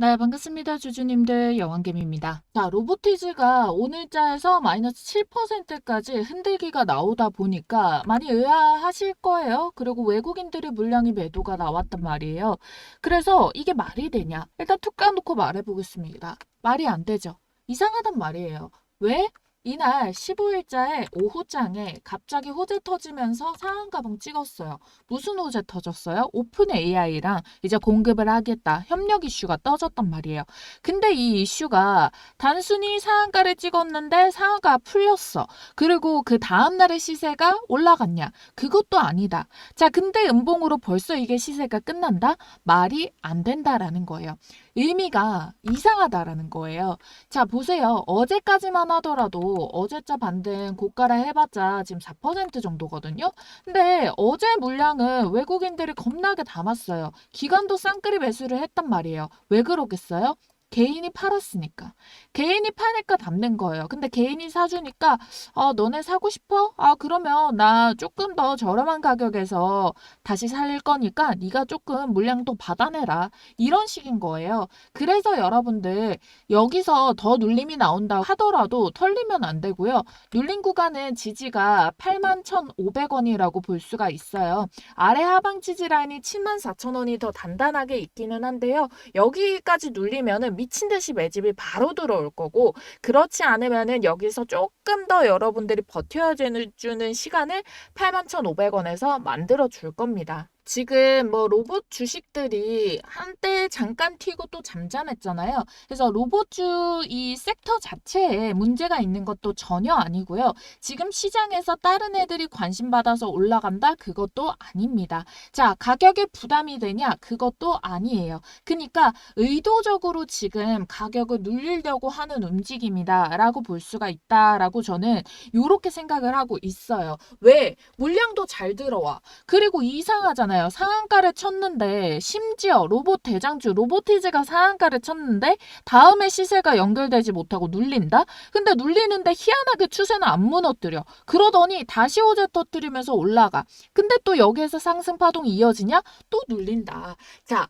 네, 반갑습니다. 주주님들 여왕개미입니다. 자, 로보티즈가 오늘자에서 마이너스 7%까지 흔들기가 나오다 보니까 많이 의아하실 거예요. 그리고 외국인들의 물량이 매도가 나왔단 말이에요. 그래서 이게 말이 되냐? 일단 툭 까놓고 말해보겠습니다. 말이 안 되죠. 이상하단 말이에요. 왜? 이날 15일자에 오후장에 갑자기 호재 터지면서 상한가방 찍었어요. 무슨 호재 터졌어요? 오픈 AI랑 이제 공급을 하겠다. 협력 이슈가 떠졌단 말이에요. 근데 이 이슈가 단순히 상한가를 찍었는데 상한가 풀렸어. 그리고 그 다음날의 시세가 올라갔냐? 그것도 아니다. 자, 근데 음봉으로 벌써 이게 시세가 끝난다? 말이 안 된다라는 거예요. 의미가 이상하다라는 거예요. 자, 보세요. 어제까지만 하더라도 어제자 반등 고가라 해봤자 지금 4% 정도거든요. 근데 어제 물량은 외국인들이 겁나게 담았어요. 기관도 쌍끌이 매수를 했단 말이에요. 왜 그러겠어요? 개인이 팔았으니까. 개인이 파니까 담는 거예요. 근데 개인이 사주니까, 아, 너네 사고 싶어? 아, 그러면 나 조금 더 저렴한 가격에서 다시 살 거니까 네가 조금 물량도 받아내라. 이런 식인 거예요. 그래서 여러분들 여기서 더 눌림이 나온다 하더라도 털리면 안 되고요. 눌린 구간은 지지가 81,500원이라고 볼 수가 있어요. 아래 하방 지지 라인이 74,000원이 더 단단하게 있기는 한데요. 여기까지 눌리면은 미친 듯이 매집이 바로 들어올 거고 그렇지 않으면은 여기서 조금 더 여러분들이 버텨야 주는 시간을 81,500원에서 만들어 줄 겁니다. 지금 뭐 로봇 주식들이 한때 잠깐 튀고 또 잠잠했잖아요. 그래서 로봇주 이 섹터 자체에 문제가 있는 것도 전혀 아니고요. 지금 시장에서 다른 애들이 관심 받아서 올라간다? 그것도 아닙니다. 자, 가격에 부담이 되냐? 그것도 아니에요. 그러니까 의도적으로 지금 가격을 눌리려고 하는 움직임이다라고 볼 수가 있다라고 저는 이렇게 생각을 하고 있어요. 왜? 물량도 잘 들어와. 그리고 이상하잖아요. 상한가를 쳤는데 심지어 로봇 대장주 로보티즈가 상한가를 쳤는데 다음에 시세가 연결되지 못하고 눌린다? 근데 눌리는데 희한하게 추세는 안 무너뜨려. 그러더니 다시 호재 터뜨리면서 올라가. 근데 또 여기에서 상승 파동이 이어지냐? 또 눌린다. 자,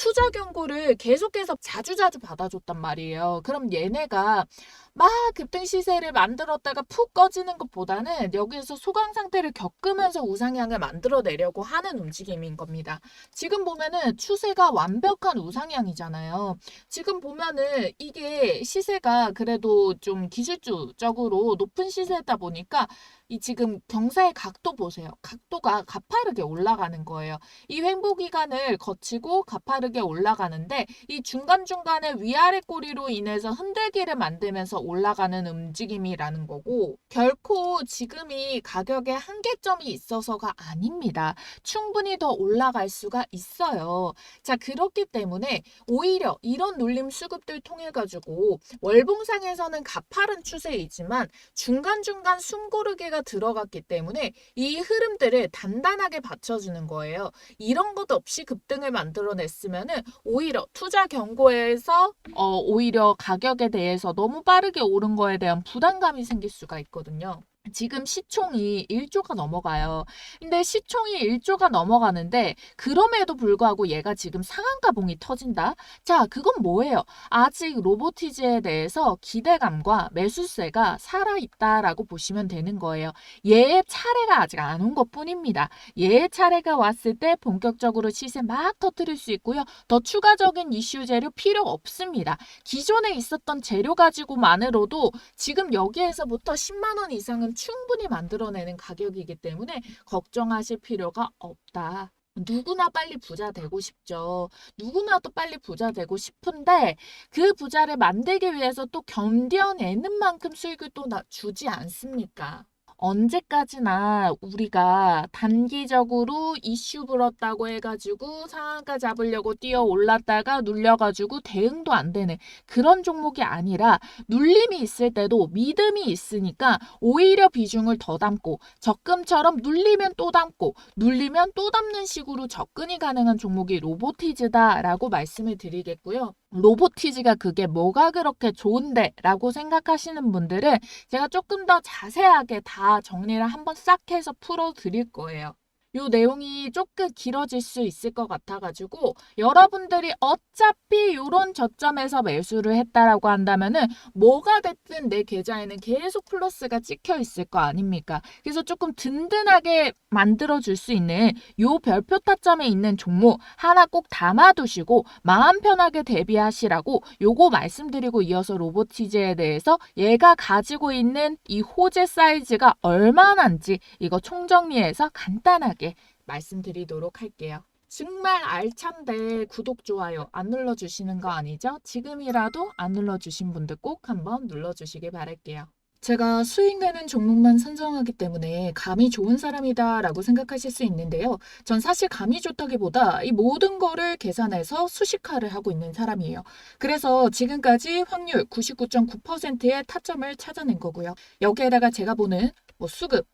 투자 경고를 계속해서 자주자주 받아줬단 말이에요. 그럼 얘네가 막 급등 시세를 만들었다가 푹 꺼지는 것보다는 여기에서 소강 상태를 겪으면서 우상향을 만들어내려고 하는 움직임인 겁니다. 지금 보면은 추세가 완벽한 우상향이잖아요. 지금 보면은 이게 시세가 그래도 좀 기술주적으로 높은 시세다 보니까 이 지금 경사의 각도 보세요. 각도가 가파르게 올라가는 거예요. 이 횡보 기간을 거치고 가파르게 올라가는데 이 중간중간에 위아래 꼬리로 인해서 흔들기를 만들면서 올라가는 움직임이라는 거고 결코 지금이 가격에 한계점이 있어서가 아닙니다. 충분히 더 올라갈 수가 있어요. 자, 그렇기 때문에 오히려 이런 눌림 수급들 통해 가지고 월봉상에서는 가파른 추세이지만 중간중간 숨고르기가 들어갔기 때문에 이 흐름들을 단단하게 받쳐주는 거예요. 이런 것 없이 급등을 만들어냈으면은 오히려 투자 경고에서 어, 오히려 가격에 대해서 너무 빠르게 오른 거에 대한 부담감이 생길 수가 있거든요. 지금 시총이 1조가 넘어가요. 근데 시총이 1조가 넘어가는데 그럼에도 불구하고 얘가 지금 상한가봉이 터진다? 자, 그건 뭐예요? 아직 로보티즈에 대해서 기대감과 매수세가 살아있다라고 보시면 되는 거예요. 얘의 차례가 아직 안 온 것 뿐입니다. 얘의 차례가 왔을 때 본격적으로 시세 막 터뜨릴 수 있고요. 더 추가적인 이슈 재료 필요 없습니다. 기존에 있었던 재료 가지고만으로도 지금 여기에서부터 10만 원 이상은 충분히 만들어내는 가격이기 때문에 걱정하실 필요가 없다. 누구나 빨리 부자 되고 싶죠. 누구나도 빨리 부자 되고 싶은데 그 부자를 만들기 위해서 또 견뎌내는 만큼 수익을 또 주지 않습니까? 언제까지나 우리가 단기적으로 이슈 불었다고 해가지고 상한가 잡으려고 뛰어 올랐다가 눌려가지고 대응도 안 되는 그런 종목이 아니라 눌림이 있을 때도 믿음이 있으니까 오히려 비중을 더 담고 적금처럼 눌리면 또 담고 눌리면 또 담는 식으로 접근이 가능한 종목이 로보티즈다라고 말씀을 드리겠고요. 로보티즈가 그게 뭐가 그렇게 좋은데 라고 생각하시는 분들은 제가 조금 더 자세하게 다 정리를 한번 싹 해서 풀어 드릴 거예요. 요 내용이 조금 길어질 수 있을 것 같아가지고 여러분들이 어차피 요런 저점에서 매수를 했다라고 한다면은 뭐가 됐든 내 계좌에는 계속 플러스가 찍혀 있을 거 아닙니까? 그래서 조금 든든하게 만들어 줄 수 있는 요 별표 타점에 있는 종목 하나 꼭 담아두시고 마음 편하게 대비하시라고 요거 말씀드리고 이어서 로보티즈에 대해서 얘가 가지고 있는 이 호재 사이즈가 얼마나인지 이거 총정리해서 간단하게 말씀드리도록 할게요. 정말 알찬데 구독, 좋아요 안 눌러주시는 거 아니죠? 지금이라도 안 눌러주신 분들 꼭 한번 눌러주시길 바랄게요. 제가 수익 내는 종목만 선정하기 때문에 감이 좋은 사람이다 라고 생각하실 수 있는데요. 전 사실 감이 좋다기보다 이 모든 거를 계산해서 수식화를 하고 있는 사람이에요. 그래서 지금까지 확률 99.9%의 타점을 찾아낸 거고요. 여기에다가 제가 보는 뭐 수급,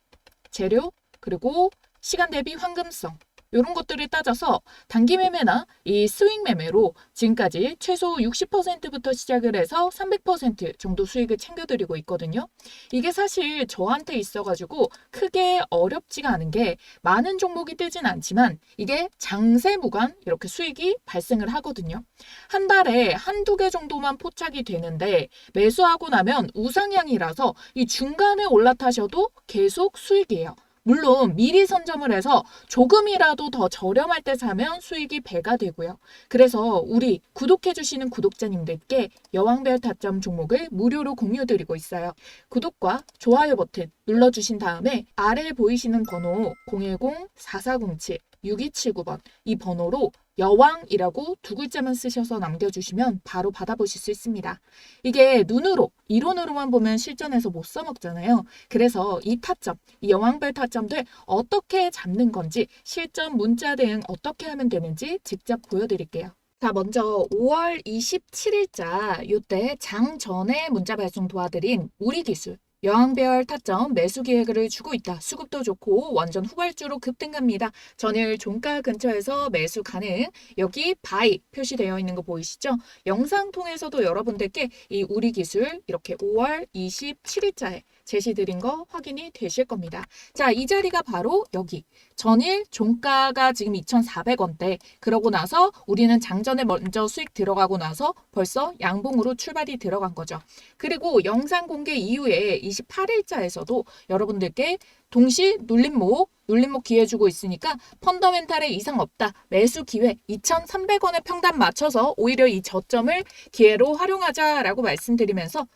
재료, 그리고 시간 대비 황금성 이런 것들을 따져서 단기 매매나 이 스윙 매매로 지금까지 최소 60%부터 시작을 해서 300% 정도 수익을 챙겨드리고 있거든요. 이게 사실 저한테 있어가지고 크게 어렵지가 않은 게 많은 종목이 뜨진 않지만 이게 장세 무관 이렇게 수익이 발생을 하거든요. 한 달에 한두 개 정도만 포착이 되는데 매수하고 나면 우상향이라서 이 중간에 올라타셔도 계속 수익이에요. 물론 미리 선점을 해서 조금이라도 더 저렴할 때 사면 수익이 배가 되고요. 그래서 우리 구독해주시는 구독자님들께 여왕별 타점 종목을 무료로 공유드리고 있어요. 구독과 좋아요 버튼 눌러주신 다음에 아래에 보이시는 번호 010-4407 6279번 이 번호로 여왕이라고 두 글자만 쓰셔서 남겨주시면 바로 받아보실 수 있습니다. 이게 눈으로, 이론으로만 보면 실전에서 못 써먹잖아요. 그래서 이 타점, 이 여왕별 타점들 어떻게 잡는 건지, 실전 문자 대응 어떻게 하면 되는지 직접 보여드릴게요. 자, 먼저 5월 27일자 요때 장 전에 문자 발송 도와드린 우리 기술 여왕별 타점 매수 기회를 주고 있다. 수급도 좋고 완전 후발주로 급등갑니다. 전일 종가 근처에서 매수 가능. 여기 바이 표시되어 있는 거 보이시죠? 영상 통해서도 여러분들께 이 우리 기술 이렇게 5월 27일자에 제시드린 거 확인이 되실 겁니다. 자, 이 자리가 바로 여기. 전일 종가가 지금 2,400원대. 그러고 나서 우리는 장전에 먼저 수익 들어가고 나서 벌써 양봉으로 출발이 들어간 거죠. 그리고 영상 공개 이후에 28일자에서도 여러분들께 동시 눌림목, 눌림목 기회 주고 있으니까 펀더멘탈에 이상 없다. 매수 기회 2,300원의 평단 맞춰서 오히려 이 저점을 기회로 활용하자라고 말씀드리면서 자,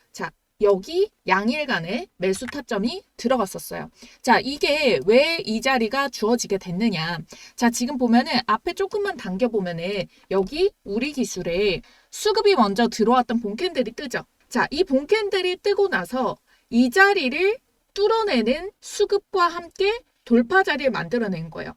여기 양일간의 매수 타점이 들어갔었어요. 자, 이게 왜 이 자리가 주어지게 됐느냐. 자, 지금 보면은 앞에 조금만 당겨보면은 여기 우리 기술에 수급이 먼저 들어왔던 본캔들이 뜨죠. 자, 이 본캔들이 뜨고 나서 이 자리를 뚫어내는 수급과 함께 돌파 자리를 만들어낸 거예요.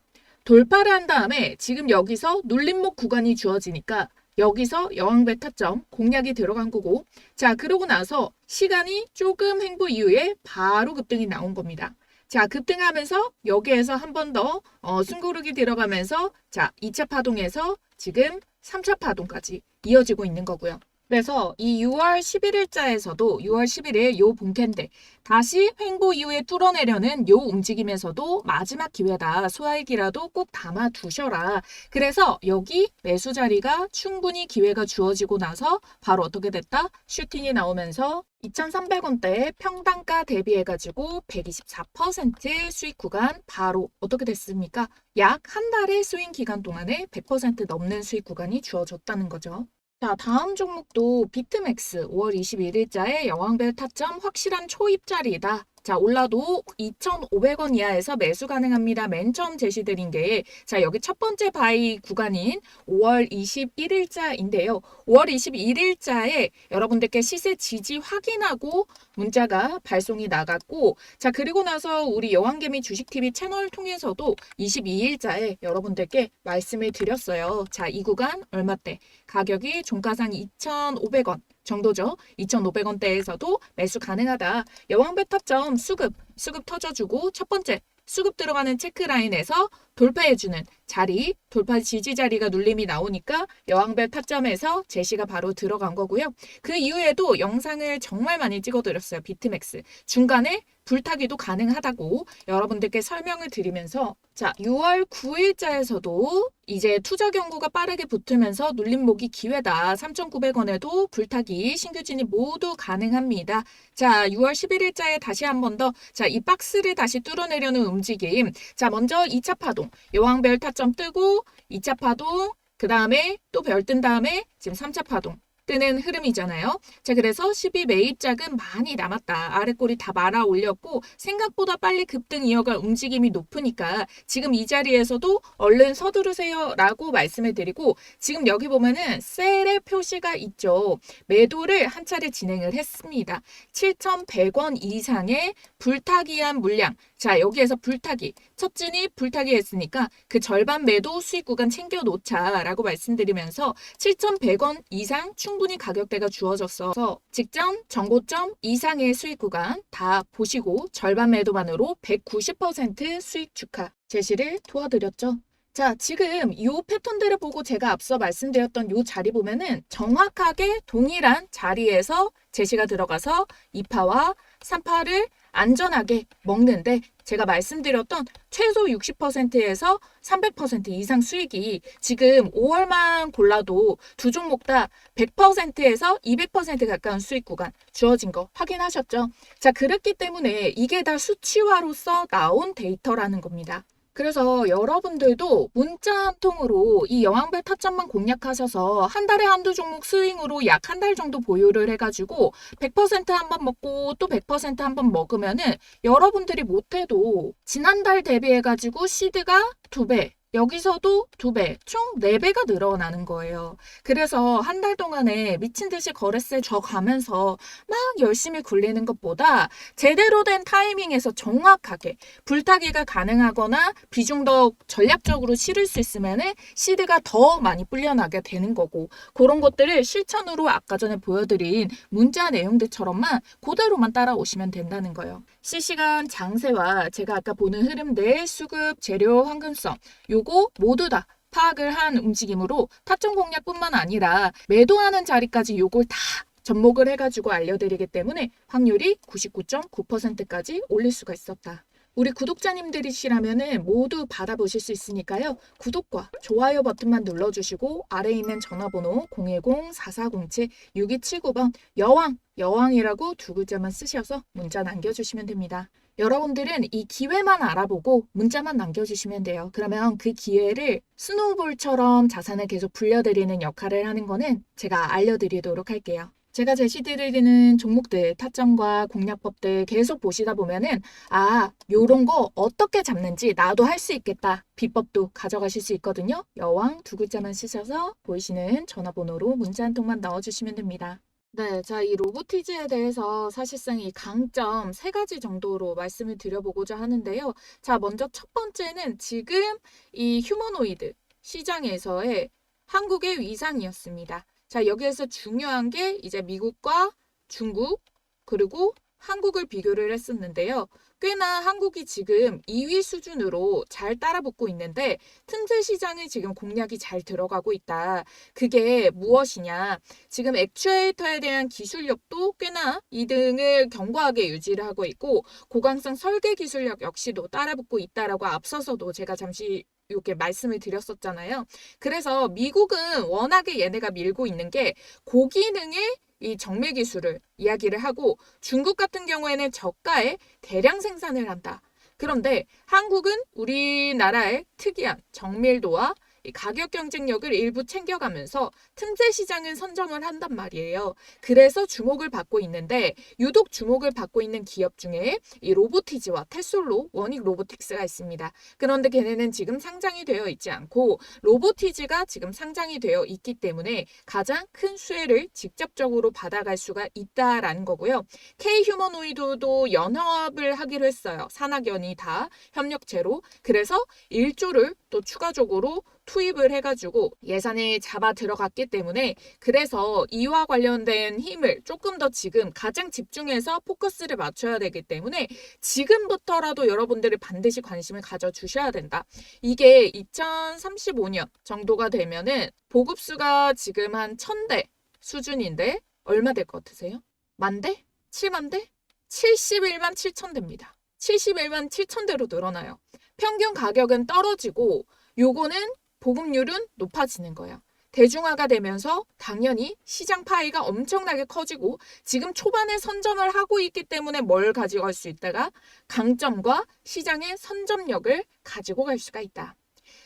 돌파를 한 다음에 지금 여기서 눌림목 구간이 주어지니까 여기서 여왕배 타점 공략이 들어간 거고 자 그러고 나서 시간이 조금 횡보 이후에 바로 급등이 나온 겁니다. 자 급등하면서 여기에서 한 번더 어, 숨고르기 들어가면서 자 2차 파동에서 지금 3차 파동까지 이어지고 있는 거고요. 그래서 이 6월 11일자에서도 6월 11일 요 본캔들 다시 횡보 이후에 뚫어내려는 요 움직임에서도 마지막 기회다. 소화액이라도 꼭 담아 두셔라. 그래서 여기 매수 자리가 충분히 기회가 주어지고 나서 바로 어떻게 됐다? 슈팅이 나오면서 2,300원대의 평단가 대비해가지고 124% 수익 구간 바로 어떻게 됐습니까? 약 한 달의 스윙 기간 동안에 100% 넘는 수익 구간이 주어졌다는 거죠. 자, 다음 종목도 비트맥스 5월 21일자에 여왕별 타점 확실한 초입자리다. 자, 올라도 2,500원 이하에서 매수 가능합니다. 맨 처음 제시드린 게, 자, 여기 첫 번째 바이 구간인 5월 21일자인데요. 5월 21일자에 여러분들께 시세 지지 확인하고 문자가 발송이 나갔고, 자, 그리고 나서 우리 여왕개미 주식TV 채널 통해서도 22일자에 여러분들께 말씀을 드렸어요. 자, 이 구간 얼마대? 가격이 종가상 2,500원. 정도죠. 2,500원대에서도 매수 가능하다. 여왕배 타점 수급, 수급 터져주고 첫 번째 수급 들어가는 체크라인에서 돌파해주는 자리, 돌파 지지 자리가 눌림이 나오니까 여왕별 타점에서 제시가 바로 들어간 거고요. 그 이후에도 영상을 정말 많이 찍어드렸어요. 비트맥스. 중간에 불타기도 가능하다고 여러분들께 설명을 드리면서 자 6월 9일자에서도 이제 투자 경고가 빠르게 붙으면서 눌림목이 기회다. 3,900원에도 불타기 신규 진입 모두 가능합니다. 자 6월 11일자에 다시 한 번 더 자 이 박스를 다시 뚫어내려는 움직임. 자 먼저 2차 파동 여왕별 타점 뜨고 2차 파동 그 다음에 또 별 뜬 다음에 지금 3차 파동 뜨는 흐름이잖아요. 자, 그래서 12 매입작은 많이 남았다. 아랫골이 다 말아 올렸고 생각보다 빨리 급등 이어갈 움직임이 높으니까 지금 이 자리에서도 얼른 서두르세요 라고 말씀을 드리고 지금 여기 보면은 셀의 표시가 있죠. 매도를 한 차례 진행을 했습니다. 7,100원 이상의 불타기한 물량. 자, 여기에서 불타기. 첫 진입 불타기 했으니까 그 절반 매도 수익 구간 챙겨 놓자라고 말씀드리면서 7,100원 이상 충분히 가격대가 주어졌어서 직전 정고점 이상의 수익 구간 다 보시고 절반 매도만으로 190% 수익 축하 제시를 도와드렸죠. 자, 지금 이 패턴들을 보고 제가 앞서 말씀드렸던 이 자리 보면은 정확하게 동일한 자리에서 제시가 들어가서 2파와 3파를 안전하게 먹는데 제가 말씀드렸던 최소 60%에서 300% 이상 수익이 지금 5월만 골라도 두 종목 다 100%에서 200% 가까운 수익 구간 주어진 거 확인하셨죠? 자, 그렇기 때문에 이게 다 수치화로서 나온 데이터라는 겁니다. 그래서 여러분들도 문자 한 통으로 이 여왕별 타점만 공략하셔서 한 달에 한두 종목 스윙으로 약 한 달 정도 보유를 해가지고 100%한 번 먹고 또 100%한 번 먹으면은 여러분들이 못해도 지난달 대비해가지고 시드가 두 배, 여기서도 두 배, 총 네 배가 늘어나는 거예요. 그래서 한 달 동안에 미친 듯이 거래세 져가면서 막 열심히 굴리는 것보다 제대로 된 타이밍에서 정확하게 불타기가 가능하거나 비중 더 전략적으로 실을 수 있으면은 시드가 더 많이 불려나게 되는 거고 그런 것들을 실천으로 아까 전에 보여드린 문자 내용들처럼만 그대로만 따라오시면 된다는 거예요. 실시간 장세와 제가 아까 보는 흐름들 수급, 재료, 황금성 요거 모두 다 파악을 한 움직임으로 타점 공략뿐만 아니라 매도하는 자리까지 요걸 다 접목을 해가지고 알려드리기 때문에 확률이 99.9%까지 올릴 수가 있었다. 우리 구독자님들이시라면 모두 받아보실 수 있으니까요. 구독과 좋아요 버튼만 눌러주시고 아래에 있는 전화번호 010-4407-6279번 여왕, 여왕이라고 두 글자만 쓰셔서 문자 남겨주시면 됩니다. 여러분들은 이 기회만 알아보고 문자만 남겨주시면 돼요. 그러면 그 기회를 스노우볼처럼 자산을 계속 불려드리는 역할을 하는 거는 제가 알려드리도록 할게요. 제가 제시드리는 종목들, 타점과 공략법들 계속 보시다 보면은 아, 요런 거 어떻게 잡는지 나도 할 수 있겠다. 비법도 가져가실 수 있거든요. 여왕 두 글자만 쓰셔서 보이시는 전화번호로 문자 한 통만 넣어주시면 됩니다. 네, 자, 이 로보티즈에 대해서 사실상 이 강점 세 가지 정도로 말씀을 드려보고자 하는데요. 자, 먼저 첫 번째는 지금 이 휴머노이드 시장에서의 한국의 위상이었습니다. 자, 여기에서 중요한 게 이제 미국과 중국 그리고 한국을 비교를 했었는데요. 꽤나 한국이 지금 2위 수준으로 잘 따라붙고 있는데 틈새 시장을 지금 공략이 잘 들어가고 있다. 그게 무엇이냐? 지금 액추에이터에 대한 기술력도 꽤나 2등을 견고하게 유지를 하고 있고 고강성 설계 기술력 역시도 따라붙고 있다라고 앞서서도 제가 잠시 이렇게 말씀을 드렸었잖아요. 그래서 미국은 워낙에 얘네가 밀고 있는 게 고기능의 이 정밀 기술을 이야기를 하고 중국 같은 경우에는 저가에 대량 생산을 한다. 그런데 한국은 우리나라의 특이한 정밀도와 이 가격 경쟁력을 일부 챙겨가면서 틈새 시장을 선점을 한단 말이에요. 그래서 주목을 받고 있는데 유독 주목을 받고 있는 기업 중에 이 로보티즈와 테솔로 원익 로보틱스가 있습니다. 그런데 걔네는 지금 상장이 되어 있지 않고 로보티즈가 지금 상장이 되어 있기 때문에 가장 큰 수혜를 직접적으로 받아갈 수가 있다라는 거고요. K 휴머노이드도 연합을 하기로 했어요. 산학연이 다 협력체로. 그래서 1조를 또 추가적으로 투입을 해가지고 예산에 잡아 들어갔기 때문에 그래서 이와 관련된 힘을 조금 더 지금 가장 집중해서 포커스를 맞춰야 되기 때문에 지금부터라도 여러분들이 반드시 관심을 가져주셔야 된다. 이게 2035년 정도가 되면은 보급수가 지금 한 1000대 수준인데 얼마 될 것 같으세요? 만 대? 7만 대? 71만 7천 대입니다. 71만 7천 대로 늘어나요. 평균 가격은 떨어지고 요거는 보급률은 높아지는 거예요. 대중화가 되면서 당연히 시장 파이가 엄청나게 커지고 지금 초반에 선점을 하고 있기 때문에 뭘 가져갈 수 있다가 강점과 시장의 선점력을 가지고 갈 수가 있다.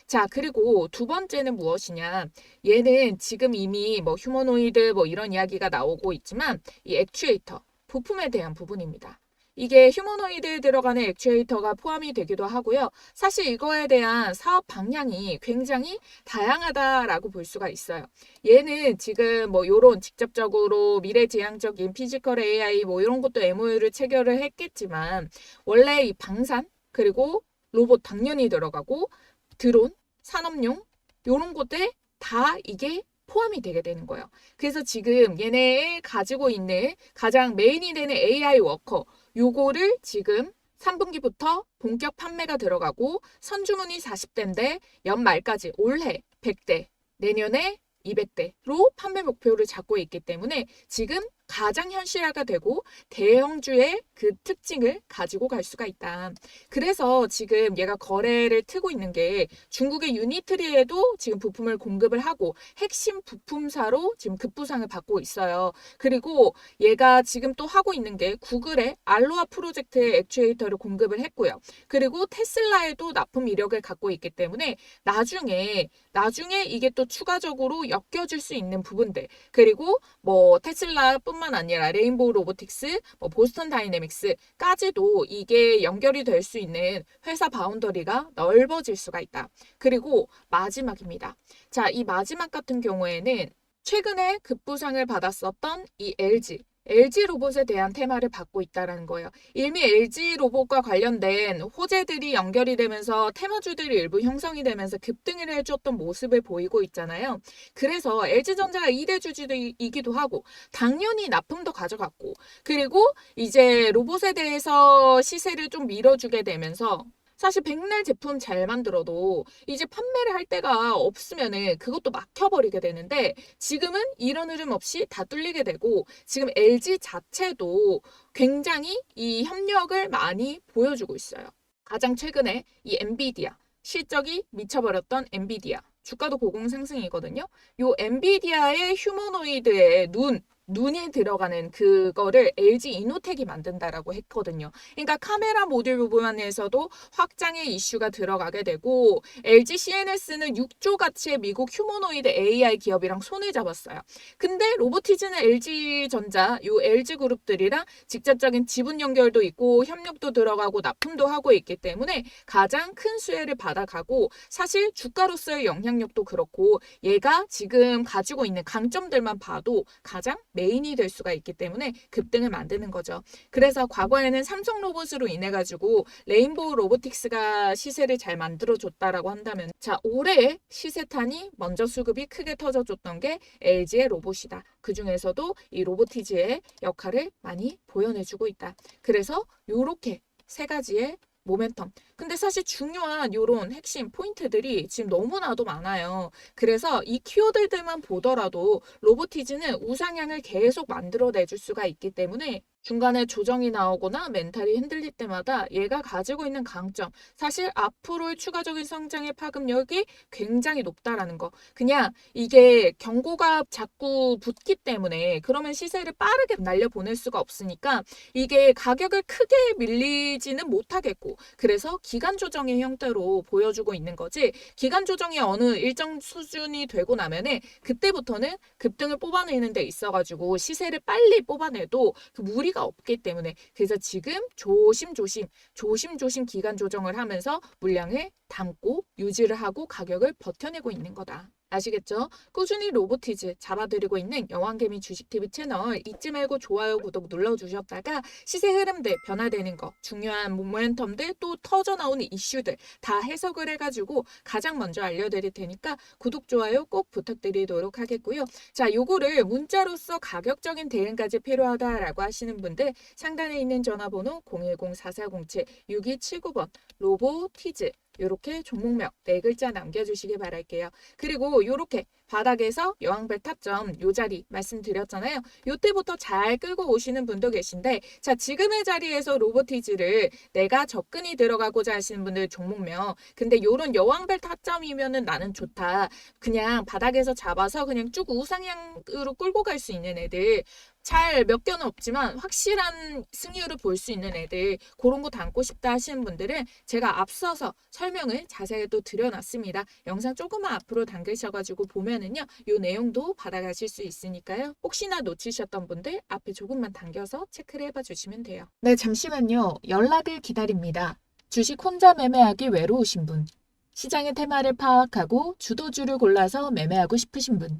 자, 그리고 두 번째는 무엇이냐? 얘는 지금 이미 뭐 휴머노이드 뭐 이런 이야기가 나오고 있지만 이 액추에이터, 부품에 대한 부분입니다. 이게 휴머노이드에 들어가는 액추에이터가 포함이 되기도 하고요. 사실 이거에 대한 사업 방향이 굉장히 다양하다라고 볼 수가 있어요. 얘는 지금 뭐 요런 직접적으로 미래지향적인 피지컬 AI 뭐 이런 것도 MOU를 체결을 했겠지만 원래 이 방산 그리고 로봇 당연히 들어가고 드론, 산업용 요런 것들 다 이게 포함이 되게 되는 거예요. 그래서 지금 얘네 가지고 있는 가장 메인이 되는 AI 워커 요거를 지금 3분기부터 본격 판매가 들어가고 선주문이 40대인데 연말까지 올해 100대, 내년에 200대로 판매 목표를 잡고 있기 때문에 지금 가장 현실화가 되고 대형주의 그 특징을 가지고 갈 수가 있다. 그래서 지금 얘가 거래를 트고 있는 게 중국의 유니트리에도 지금 부품을 공급을 하고 핵심 부품사로 지금 급부상을 받고 있어요. 그리고 얘가 지금 또 하고 있는 게 구글의 알로하 프로젝트의 액추에이터를 공급을 했고요. 그리고 테슬라에도 납품 이력을 갖고 있기 때문에 나중에 나중에 이게 또 추가적으로 엮여줄 수 있는 부분들 그리고 뭐 테슬라뿐 만 아니라 레인보우 로보틱스, 뭐 보스턴 다이내믹스까지도 이게 연결이 될 수 있는 회사 바운더리가 넓어질 수가 있다. 그리고 마지막입니다. 자, 이 마지막 같은 경우에는 최근에 급부상을 받았었던 이 LG LG 로봇에 대한 테마를 받고 있다라는 거예요. 이미 LG 로봇과 관련된 호재들이 연결이 되면서 테마주들이 일부 형성이 되면서 급등을 해줬던 모습을 보이고 있잖아요. 그래서 LG전자가 2대 주주이기도 하고 당연히 납품도 가져갔고 그리고 이제 로봇에 대해서 시세를 좀 밀어주게 되면서 사실 백날 제품 잘 만들어도 이제 판매를 할 데가 없으면은 그것도 막혀버리게 되는데 지금은 이런 흐름 없이 다 뚫리게 되고 지금 LG 자체도 굉장히 이 협력을 많이 보여주고 있어요. 가장 최근에 이 엔비디아 실적이 미쳐버렸던 엔비디아 주가도 고공 상승이거든요. 요 엔비디아의 휴머노이드의 눈 눈이 들어가는 그거를 LG 이노텍이 만든다라고 했거든요. 그러니까 카메라 모듈 부분에서도 확장의 이슈가 들어가게 되고 LG CNS는 6조 가치의 미국 휴머노이드 AI 기업이랑 손을 잡았어요. 근데 로보티즈는 LG전자, 요 LG 그룹들이랑 직접적인 지분 연결도 있고 협력도 들어가고 납품도 하고 있기 때문에 가장 큰 수혜를 받아가고 사실 주가로서의 영향력도 그렇고 얘가 지금 가지고 있는 강점들만 봐도 가장 메인이 될 수가 있기 때문에 급등을 만드는 거죠. 그래서 과거에는 삼성 로봇으로 인해 가지고 레인보우 로보틱스가 시세를 잘 만들어 줬다라고 한다면 자 올해 시세탄이 먼저 수급이 크게 터져 줬던 게 LG의 로봇이다. 그 중에서도 이 로보티즈의 역할을 많이 보여내 주고 있다. 그래서 요렇게 세 가지의 모멘텀. 근데 사실 중요한 요런 핵심 포인트들이 지금 너무나도 많아요. 그래서 이 키워드들만 보더라도 로보티즈는 우상향을 계속 만들어내줄 수가 있기 때문에 중간에 조정이 나오거나 멘탈이 흔들릴 때마다 얘가 가지고 있는 강점, 사실 앞으로의 추가적인 성장의 파급력이 굉장히 높다라는 거. 그냥 이게 경고가 자꾸 붙기 때문에 그러면 시세를 빠르게 날려보낼 수가 없으니까 이게 가격을 크게 밀리지는 못하겠고 그래서 기간 조정의 형태로 보여주고 있는 거지 기간 조정이 어느 일정 수준이 되고 나면은 그때부터는 급등을 뽑아내는 데 있어가지고 시세를 빨리 뽑아내도 그 무리가 없기 때문에 그래서 지금 조심조심 조심조심 기간 조정을 하면서 물량을 담고 유지를 하고 가격을 버텨내고 있는 거다. 아시겠죠? 꾸준히 로보티즈 잡아드리고 있는 여왕개미 주식TV 채널 잊지 말고 좋아요, 구독 눌러주셨다가 시세 흐름들 변화되는 거, 중요한 모멘텀들 또 터져나오는 이슈들 다 해석을 해가지고 가장 먼저 알려드릴 테니까 구독, 좋아요 꼭 부탁드리도록 하겠고요. 자, 요거를 문자로서 가격적인 대응까지 필요하다라고 하시는 분들 상단에 있는 전화번호 010-4407-6279번 로보티즈 요렇게 종목명 네 글자 남겨주시기 바랄게요. 그리고 요렇게 바닥에서 여왕별 타점 요 자리 말씀드렸잖아요. 요때부터 잘 끌고 오시는 분도 계신데 자 지금의 자리에서 로보티즈를 내가 접근이 들어가고자 하시는 분들 종목명 근데 요런 여왕별 타점이면은 나는 좋다. 그냥 바닥에서 잡아서 그냥 쭉 우상향으로 끌고 갈 수 있는 애들 잘 몇 개는 없지만 확실한 승률을 볼 수 있는 애들 그런 거 담고 싶다 하시는 분들은 제가 앞서서 설명을 자세히 또 드려놨습니다. 영상 조금만 앞으로 당기셔가지고 보면은요 요 내용도 받아가실 수 있으니까요. 혹시나 놓치셨던 분들 앞에 조금만 당겨서 체크를 해봐 주시면 돼요. 네 잠시만요. 연락을 기다립니다. 주식 혼자 매매하기 외로우신 분 시장의 테마를 파악하고 주도주를 골라서 매매하고 싶으신 분